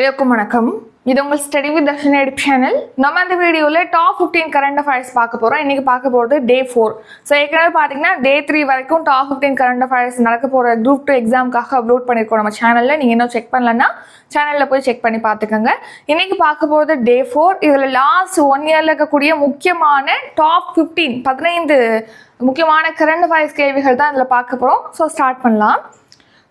எல்லோருக்கும் வணக்கம். இது உங்கள் ஸ்டடி வித் தர்ஷன் எடிப் சேனல் நம்ம இந்த வீடியோவில் டாப் 15 கரண்ட் அஃபேர்ஸ் பார்க்க போகிறோம் இன்றைக்கி பார்க்க போகிறது டே ஃபோர் ஸோ ஏற்கனவே பார்த்தீங்கன்னா டே த்ரீ வரைக்கும் டாப் 15 கரண்ட் அஃபேர்ஸ் நடக்க போகிற குரூப் டூ எக்ஸாமுக்காக அப்லோட் பண்ணியிருக்கோம் நம்ம சேனலில் நீங்கள் இன்னும் செக் பண்ணலன்னா சேனலில் போய் செக் பண்ணி பார்த்துக்கோங்க. இன்றைக்கி பார்க்க போகிறது டே ஃபோர் இதில் லாஸ்ட் ஒன் இயரில் இருக்கக்கூடிய முக்கியமான டாப் 15 பதினைந்து முக்கியமான கரண்ட் அஃபேர்ஸ் கேள்விகள் தான் இதில் பார்க்க போகிறோம் ஸோ ஸ்டார்ட் பண்ணலாம்.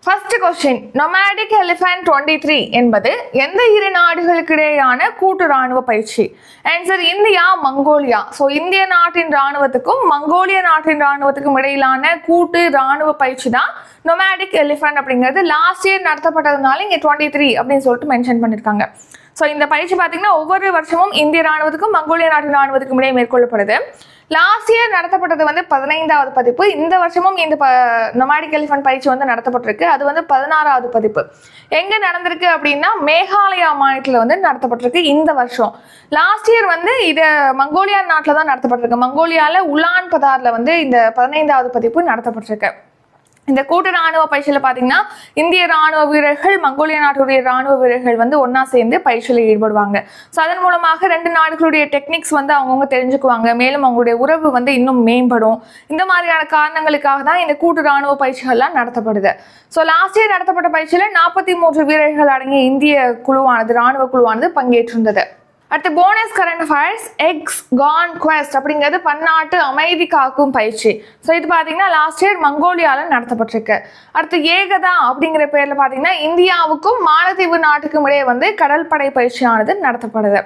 First question nomadic elephant twenty three என்பது எந்த இரு நாடுகளுக்கிடையேயான கூட்டு ராணுவ பயிற்சி? Answer India Mongolia. ஸோ இந்திய நாட்டின் ராணுவத்துக்கும் மங்கோலிய நாட்டின் ராணுவத்துக்கும் இடையிலான கூட்டு ராணுவ பயிற்சி தான் நொமேடிக் எலிஃபென்ட் அப்படிங்கிறது. லாஸ்ட் இயர் நடத்தப்பட்டதுனால இங்கே டுவெண்ட்டி த்ரீ அப்படின்னு சொல்லிட்டு மென்ஷன் பண்ணியிருக்காங்க ஸோ இந்த பயிற்சி பார்த்தீங்கன்னா ஒவ்வொரு வருஷமும் இந்திய ராணுவத்துக்கும் மங்கோலிய நாட்டு ராணுவத்துக்கும் இடையே மேற்கொள்ளப்படுது. லாஸ்ட் இயர் நடத்தப்பட்டது வந்து பதினைந்தாவது பதிப்பு. இந்த வருஷமும் இந்த ப நொமாடிக் எலிஃபென்ட் பயிற்சி வந்து நடத்தப்பட்டிருக்கு. அது வந்து பதினாறாவது பதிப்பு. எங்கே நடந்திருக்கு அப்படின்னா மேகாலயா மாநிலத்தில் வந்து நடத்தப்பட்டிருக்கு இந்த வருஷம். லாஸ்ட் இயர் வந்து இது மங்கோலியா நாட்டில் தான் நடத்தப்பட்டிருக்கு. மங்கோலியாவில் உலான் பதாரில் வந்து இந்த பதினைந்தாவது பதிப்பு நடத்தப்பட்டிருக்கு. இந்த கூட்டு ராணுவ பயிற்சியில் பார்த்தீங்கன்னா இந்திய ராணுவ வீரர்கள் மங்கோலிய நாட்டுடைய ராணுவ வீரர்கள் வந்து ஒன்றா சேர்ந்து பயிற்சியில் ஈடுபடுவாங்க. ஸோ அதன் மூலமாக ரெண்டு நாடுகளுடைய டெக்னிக்ஸ் வந்து அவங்கவுங்க தெரிஞ்சுக்குவாங்க. மேலும் அவங்களுடைய உறவு வந்து இன்னும் மேம்படும். இந்த மாதிரியான காரணங்களுக்காக தான் இந்த கூட்டு ராணுவ பயிற்சிகள்லாம் நடத்தப்படுது. ஸோ லாஸ்ட் இயர் நடத்தப்பட்ட பயிற்சியில் நாற்பத்தி மூன்று வீரர்கள் அடங்கிய இந்திய குழுவானது ராணுவ குழுவானது பங்கேற்றிருந்தது. அடுத்து bonus current affairs ex Khaan Quest அப்படிங்கிறது பன்னாட்டு அமைதி காக்கும் பயிற்சி. ஸோ இது பார்த்தீங்கன்னா லாஸ்ட் இயர் மங்கோலியாவில் நடத்தப்பட்டிருக்கு. அடுத்து ஏகதா அப்படிங்கிற பேரில் பார்த்தீங்கன்னா இந்தியாவுக்கும் மாலத்தீவு நாட்டுக்கும் இடையே வந்து கடற்படை பயிற்சியானது நடத்தப்படுது.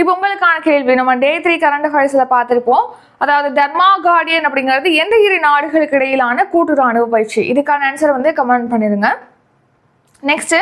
இப்போ உங்களுக்கான கேள்வி நம்ம டே த்ரீ கரண்ட் அஃபேர்ஸில் பார்த்துருப்போம் அதாவது தர்மா கார்டியன் அப்படிங்கிறது எந்த இரு நாடுகளுக்கு இடையிலான கூட்டு ராணுவ பயிற்சி? இதுக்கான ஆன்சர் வந்து கமெண்ட் பண்ணிடுங்க நெக்ஸ்ட்டு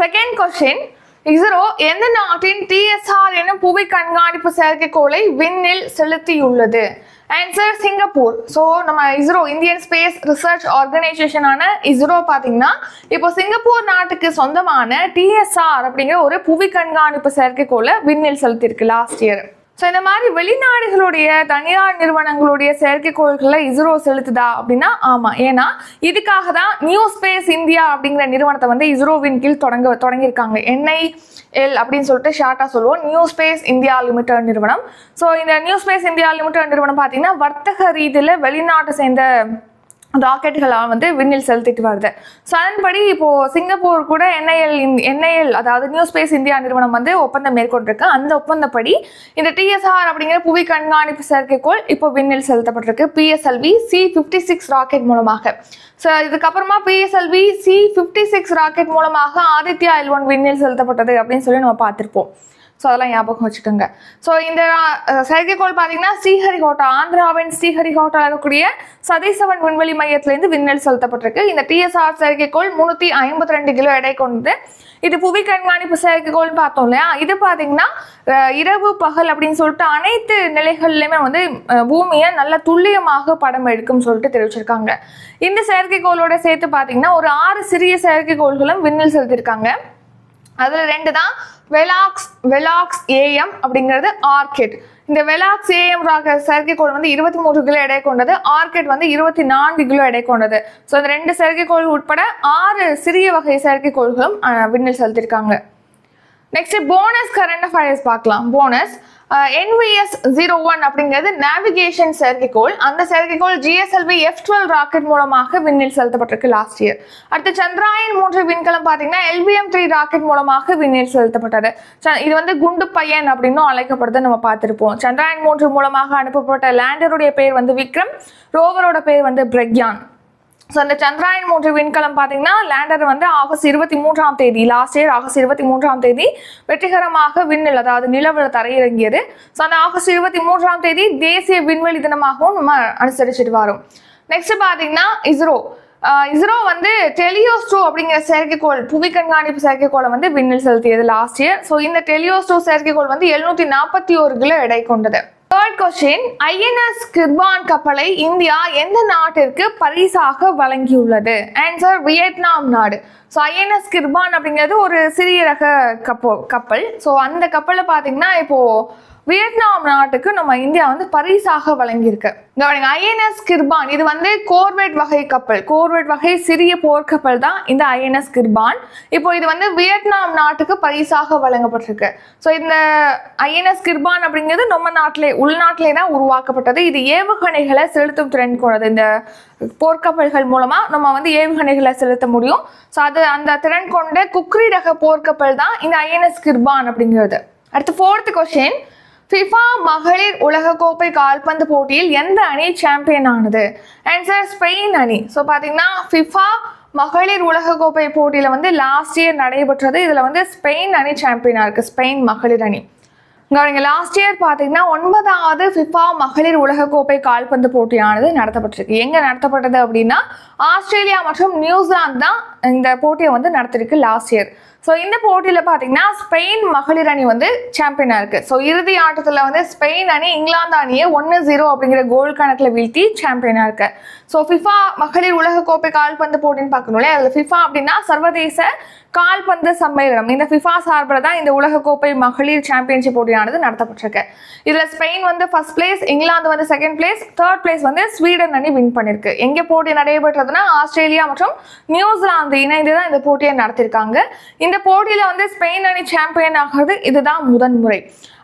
செகண்ட் கொஸ்டின் இஸ்ரோ எந்த நாட்டின் டிஎஸ்ஆர் எனும் புவி கண்காணிப்பு செயற்கைக்கோளை விண்ணில் செலுத்தியுள்ளது? Answer Singapore. ஸோ நம்ம இஸ்ரோ இந்தியன் ஸ்பேஸ் ரிசர்ச் ஆர்கனைசேஷனான இஸ்ரோ பார்த்தீங்கன்னா இப்போ சிங்கப்பூர் நாட்டுக்கு சொந்தமான டிஎஸ்ஆர் அப்படிங்கிற ஒரு புவி கண்காணிப்பு செயற்கைக்கோளை விண்ணில் செலுத்தியிருக்கு லாஸ்ட் இயர் ஸோ இந்த மாதிரி வெளிநாடுகளுடைய தனியார் நிறுவனங்களுடைய செயற்கைக்கோள்களை இஸ்ரோ செலுத்துதா அப்படின்னா ஆமாம் ஏன்னா இதுக்காக தான் நியூ ஸ்பேஸ் இந்தியா அப்படிங்கிற நிறுவனத்தை வந்து இஸ்ரோவின் கீழ் தொடங்க தொடங்கியிருக்காங்க. என்ஐ எல் அப்படின்னு சொல்லிட்டு ஷார்ட்டாக சொல்லுவோம். நியூ ஸ்பேஸ் இந்தியா லிமிடெட் நிறுவனம். ஸோ இந்த நியூ ஸ்பேஸ் இந்தியா லிமிடெட் நிறுவனம் பார்த்தீங்கன்னா வர்த்தக ரீதியில் வெளிநாட்டை சேர்ந்த ராக்கெட்டுகளாக வந்து விண்ணில் செலுத்திட்டு வருது. ஸோ அதன்படி இப்போது சிங்கப்பூர் கூட என்ஐஎல் என்ஐஎல் அதாவது நியூ ஸ்பேஸ் இந்தியா நிறுவனம் வந்து ஒப்பந்தம் மேற்கொண்டிருக்கு. அந்த ஒப்பந்தப்படி இந்த டிஎஸ்ஆர் அப்படிங்கிற புவி கண்காணிப்பு செயற்கைக்கோள் இப்போ விண்ணில் செலுத்தப்பட்டிருக்கு. PSLV C fifty six rocket மூலமாக. ஸோ இதுக்கப்புறமா PSLV C fifty six rocket மூலமாக ஆதித்யா எல் ஒன் விண்ணில் செலுத்தப்பட்டது அப்படின்னு சொல்லி நம்ம பார்த்துருப்போம். ஸோ அதெல்லாம் ஞாபகம் வச்சுக்கோங்க. ஸோ இந்த செயற்கைக்கோள் பார்த்தீங்கன்னா ஸ்ரீஹரிகோட்டா ஆந்திராவின் ஸ்ரீஹரிகோட்டா இருக்கக்கூடிய சதீசவன் விண்வெளி மையத்திலேருந்து விண்ணில் செலுத்தப்பட்டிருக்கு. இந்த டிஎஸ்ஆர் செயற்கைக்கோள் முந்நூற்றி ஐம்பத்தி ரெண்டு கிலோ எடை கொண்டது. இது புவி கண்காணிப்பு செயற்கைக்கோள்னு பார்த்தோம் இல்லையா? இது பார்த்தீங்கன்னா இரவு பகல் அப்படின்னு சொல்லிட்டு அனைத்து நிலைகள்லையுமே வந்து பூமியை நல்ல துல்லியமாக படம் எடுக்கும் சொல்லிட்டு தெரிவிச்சிருக்காங்க. இந்த செயற்கைக்கோளோட சேர்த்து பார்த்தீங்கன்னா ஒரு ஆறு சிறிய செயற்கைக்கோள்களும் விண்ணில் செலுத்தியிருக்காங்க. அதில் ரெண்டு தான் வெலாக்ஸ் வெலாக்ஸ் ஏஎம் அப்படிங்கிறது ஆர்கெட் இந்த வெலாக்ஸ் ஏஎம் செயற்கைக்கோள் வந்து இருபத்தி மூன்று கிலோ எடை கொண்டது ஆர்கெட் வந்து இருபத்தி நான்கு கிலோ எடை கொண்டது. ஸோ இந்த ரெண்டு செயற்கைக்கோள் உட்பட ஆறு சிறிய வகை செயற்கைக்கோள்களும் அஹ், விண்ணில் செலுத்தியிருக்காங்க. நெக்ஸ்ட் போனஸ் கரண்ட் அஃபேர்ஸ் பார்க்கலாம். போனஸ் என்விஎஸ் ஜீரோ ஒன் அப்படிங்கிறது நேவிகேஷன் செயற்கைக்கோள். அந்த செயற்கைக்கோள் ஜிஎஸ்எல்வி எஃப் டுவெல் ராக்கெட் மூலமாக விண்ணில் செலுத்தப்பட்டிருக்கு லாஸ்ட் இயர் அடுத்து சந்திராயன் மூன்று விண்கலம் பார்த்தீங்கன்னா எல்விஎம் த்ரீ ராக்கெட் மூலமாக விண்ணில் செலுத்தப்பட்டது. ச- இது வந்து குண்டு பையன் அப்படின்னும் அழைக்கப்படுது நம்ம பார்த்துருப்போம். சந்திராயன் மூன்று மூலமாக அனுப்பப்பட்ட லேண்டருடைய பேர் வந்து விக்ரம் ரோவரோட பேர் வந்து பிரக்யான். ஸோ அந்த சந்திராயன் மூன்று விண்கலம் பார்த்தீங்கன்னா லேண்டர் வந்து ஆகஸ்ட் இருபத்தி மூன்றாம் தேதி லாஸ்ட் இயர் ஆகஸ்ட் இருபத்தி மூன்றாம் தேதி வெற்றிகரமாக விண்ணில் அதாவது நிலவில் தரையிறங்கியது. ஸோ அந்த ஆகஸ்ட் இருபத்தி மூன்றாம் தேதி தேசிய விண்வெளி தினமாகவும் நம்ம அனுசரிச்சுட்டு வரோம். நெக்ஸ்ட் பார்த்தீங்கன்னா இஸ்ரோ. இஸ்ரோ வந்து டெலியோஸ்டோ அப்படிங்கிற செயற்கைக்கோள் புவி கண்காணிப்பு செயற்கைக்கோளை வந்து விண்ணில் செலுத்தியது லாஸ்ட் இயர் ஸோ இந்த டெலியோஸ்டோ செயற்கைக்கோள் வந்து எழுநூற்றி நாற்பத்தி ஒரு கிலோ எடை கொண்டது. தேர்ட் கொஸ்டின் ஐஎன்எஸ் கிர்பான் கப்பலை இந்தியா எந்த நாட்டிற்கு பரிசாக வழங்கியுள்ளது? ஆன்சர் வியட்நாம் நாடு. ஸோ ஐஎன்எஸ் கிர்பான் அப்படிங்கிறது ஒரு சிறிய ரக கப்போ கப்பல். ஸோ அந்த கப்பலை பார்த்தீங்கன்னா இப்போ வியட்நாம் நாட்டுக்கு நம்ம இந்தியா வந்து பரிசாக வழங்கியிருக்கு. கவனிங்க ஐஎன்எஸ் கிர்பான் இது வந்து கோர்வெட் வகை கப்பல். கோர்வெட் வகை சிறிய போர்க்கப்பல் தான் இந்த ஐஎன்எஸ் கிர்பான். இப்போ இது வந்து வியட்நாம் நாட்டுக்கு பரிசாக வழங்கப்பட்டிருக்கு. ஸோ இந்த ஐஎன்எஸ் கிர்பான் அப்படிங்கிறது நம்ம நாட்டிலே உள்நாட்டிலே தான் உருவாக்கப்பட்டது. இது ஏவுகணைகளை செலுத்தும் திறன் கொண்டது. இந்த போர்க்கப்பல்கள் மூலமாக நம்ம வந்து ஏவுகணைகளை செலுத்த முடியும். ஸோ அது அந்த திறன் கொண்ட குக்ரி ரக போர்க்கப்பல் தான் இந்த ஐஎன்எஸ் கிர்பான் அப்படிங்கிறது. அடுத்து ஃபோர்த் கொஸ்டின் ஃபிஃபா மகளிர் உலகக்கோப்பை கால்பந்து போட்டியில் எந்த அணி சாம்பியன் ஆனது? ஆன்சர் ஸ்பெயின் அணி. ஸோ பார்த்தீங்கன்னா ஃபிஃபா மகளிர் உலகக்கோப்பை போட்டியில் வந்து லாஸ்ட் இயர் நடைபெற்றது. இதில் வந்து ஸ்பெயின் அணி சாம்பியனாக இருக்குது ஸ்பெயின் மகளிர் அணி. கவனிங்க லாஸ்ட் இயர் பார்த்தீங்கன்னா ஒன்பதாவது ஃபிஃபா மகளிர் உலகக்கோப்பை கால்பந்து போட்டியானது நடத்தப்பட்டிருக்கு. எங்கே நடத்தப்பட்டது அப்படின்னா ஆஸ்திரேலியா மற்றும் நியூசிலாந்து தான் இந்த போட்டியை வந்து நடத்திருக்கு லாஸ்ட் இயர் ஸோ இந்த போட்டியில் பார்த்தீங்கன்னா ஸ்பெயின் மகளிர் அணி வந்து சாம்பியனாக இருக்குது ஸோ இறுதி ஆட்டத்தில் வந்து ஸ்பெயின் அணி இங்கிலாந்து அணியை ஒன்று ஜீரோ அப்படிங்கிற கோல் கணக்கில் வீழ்த்தி சாம்பியனாக இருக்கு. ஸோ ஃபிஃபா மகளிர் உலகக்கோப்பை கால்பந்து போட்டின்னு பார்க்கணும் இல்லையா? அதில் ஃபிஃபா அப்படின்னா சர்வதேச கால்பந்து சம்மேளனம். இந்த ஃபிஃபா சார்பில் தான் இந்த உலகக்கோப்பை மகளிர் சாம்பியன்ஷிப் போட்டியானது நடத்தப்பட்டிருக்கு. இதில் ஸ்பெயின் வந்து ஃபர்ஸ்ட் பிளேஸ் இங்கிலாந்து வந்து செகண்ட் பிளேஸ் தேர்ட் பிளேஸ் வந்து ஸ்வீடன் அணி வின் பண்ணிருக்கு. எங்கே போட்டி நடைபெற்றதுன்னா ஆஸ்திரேலியா மற்றும் நியூசிலாந்து இணைந்து தான் இந்த போட்டியை நடத்தியிருக்காங்க. இந்த போட்டியில் வந்து ஸ்பெயின் அணி சாம்பியன் ஆகிறது இதுதான் முதன்முறை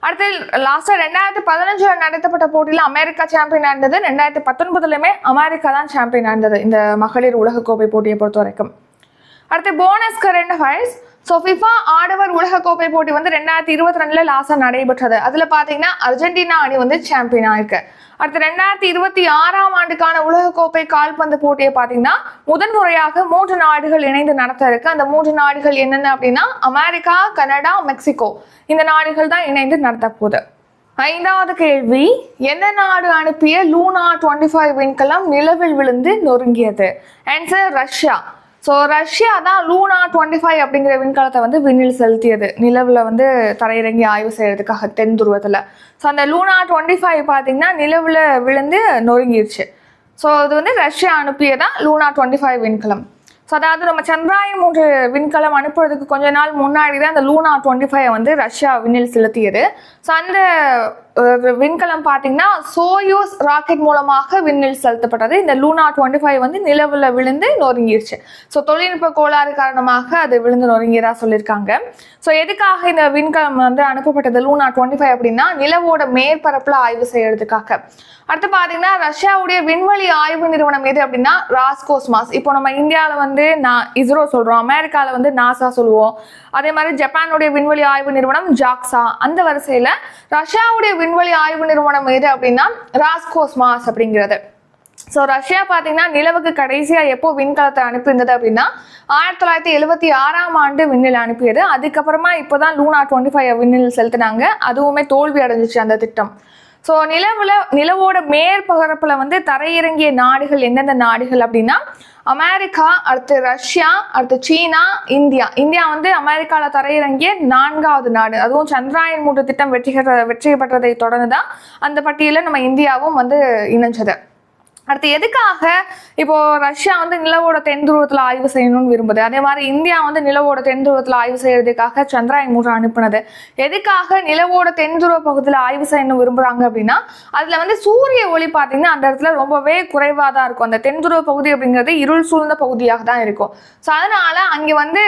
அடுத்து லாஸ்ட்டாக ரெண்டாயிரத்தி பதினஞ்சில் நடத்தப்பட்ட போட்டியில் அமெரிக்கா சாம்பியன் ஆனது. ரெண்டாயிரத்தி பத்தொன்பதுலையுமே அமெரிக்கா தான் சாம்பியன் இருந்தது இந்த மகளிர் உலகக்கோப்பை போட்டியை பொறுத்த வரைக்கும் அடுத்து bonus current affairs so FIFA ஆடவர் உலகக்கோப்பை போட்டி வந்து ரெண்டாயிரத்தி இருபத்தி ரெண்டுல லாஸாக நடைபெற்றது. அதில் பார்த்தீங்கன்னா அர்ஜென்டினா அணி வந்து சாம்பியன் ஆயிருக்கு. அடுத்து ரெண்டாயிரத்தி இருபத்தி ஆறாம் ஆண்டுக்கான உலகக்கோப்பை கால்பந்து போட்டியை பார்த்தீங்கன்னா முதன்முறையாக மூன்று நாடுகள் இணைந்து நடத்த இருக்கு அந்த மூன்று நாடுகள் என்னென்ன அப்படின்னா அமெரிக்கா கனடா மெக்சிகோ. இந்த நாடுகள் தான் இணைந்து நடத்த போகுது. ஐந்தாவது கேள்வி எந்த நாடு அனுப்பிய லூனா டுவெண்ட்டி ஃபைவ் விண்கலம் நிலவில் விழுந்து நொறுங்கியது? ஆன்சர் ரஷ்யா ஸோ ரஷ்யா தான் லூனா டுவெண்ட்டி ஃபைவ் அப்படிங்கிற விண்கலத்தை வந்து விண்ணில் செலுத்தியது. நிலவில் வந்து தரையிறங்கி ஆய்வு செய்கிறதுக்காக தென் துருவத்தில். ஸோ அந்த லூனா டுவெண்ட்டி ஃபைவ் பார்த்தீங்கன்னா நிலவில் விழுந்து நொறுங்கிருச்சு. ஸோ அது வந்து ரஷ்யா அனுப்பியதான் லூனா டுவெண்ட்டி ஃபைவ் விண்கலம். ஸோ அதாவது நம்ம சந்திராயன் மூன்று விண்கலம் அனுப்புறதுக்கு கொஞ்ச நாள் முன்னாடி தான் அந்த லூனா டுவெண்ட்டி ஃபைவ் வந்து ரஷ்யா விண்ணில் செலுத்தியது. ஸோ அந்த விண்கலம் பார்த்தீங்கன்னா சோயூஸ் ராக்கெட் மூலமாக விண்ணில் செலுத்தப்பட்டது. இந்த லூனா டுவெண்ட்டி ஃபைவ் வந்து நிலவில் விழுந்து நொறுங்கிருச்சு. ஸோ தொழில்நுட்ப கோளாறு காரணமாக அது விழுந்து நொறுங்கியதாக சொல்லியிருக்காங்க. ஸோ எதுக்காக இந்த விண்கலம் வந்து அனுப்பப்பட்டது லூனா டுவெண்ட்டி ஃபைவ் அப்படின்னா நிலவோட மேற்பரப்பில் ஆய்வு செய்யறதுக்காக. அடுத்து பார்த்தீங்கன்னா ரஷ்யாவுடைய விண்வெளி ஆய்வு நிறுவனம் எது அப்படின்னா ராஸ்கோஸ்மாஸ் இப்போ நம்ம இந்தியாவில் வந்து நான் இஸ்ரோ சொல்கிறோம் அமெரிக்காவில் வந்து நாசா சொல்லுவோம். அதே மாதிரி ஜப்பானுடைய விண்வெளி ஆய்வு நிறுவனம் ஜாக்ஸா அந்த வரிசையில் ரஷ்யாவுடைய விண்வெளி ஆய்வு நிறுவனம் எது அப்படின்னா ராஸ்கோஸ்மாஸ் அப்படிங்கிறது. ஸோ ரஷ்யா பார்த்தீங்கன்னா நிலவுக்கு கடைசியாக எப்போ விண்கலத்தை அனுப்பியிருந்தது அப்படின்னா ஆயிரத்தி தொள்ளாயிரத்தி எழுபத்தி ஆறாம் ஆண்டு விண்ணில் அனுப்பியது. அதுக்கப்புறமா இப்போ தான் லூனா டுவெண்ட்டி ஃபைவ் விண்ணில் செலுத்தினாங்க. அதுவுமே தோல்வி அடைஞ்சிச்சு அந்த திட்டம். ஸோ நிலவுல நிலவோட மேற்பகரப்பில் வந்து தரையிறங்கிய நாடுகள் எந்தெந்த நாடுகள் அப்படின்னா அமெரிக்கா அடுத்து ரஷ்யா அடுத்து சீனா இந்தியா. இந்தியா வந்து அமெரிக்காவில் தரையிறங்கிய நான்காவது நாடு. அதுவும் சந்திராயன் மூன்று திட்டம் வெற்றி பெற்ற வெற்றி பெற்றதை தொடர்ந்து தான் அந்த பட்டியலில் நம்ம இந்தியாவும் வந்து இணைஞ்சது. அடுத்து எதுக்காக இப்போ ரஷ்யா வந்து நிலவோட தென் துருவத்தில் ஆய்வு செய்யணும்னு விரும்புது? அதே மாதிரி இந்தியா வந்து நிலவோட தென் துருவத்தில் ஆய்வு செய்யறதுக்காக சந்திராயன் மூன்று அனுப்புனது. எதுக்காக நிலவோட தென் துருவ பகுதியில் ஆய்வு செய்யணும் விரும்புறாங்க அப்படின்னா அதுல வந்து சூரிய ஒளி பார்த்தீங்கன்னா அந்த இடத்துல ரொம்பவே குறைவாக தான் இருக்கும். அந்த தென் துருவ பகுதி அப்படிங்கிறது இருள் சூழ்ந்த பகுதியாக தான் இருக்கும். ஸோ அதனால அங்கே வந்து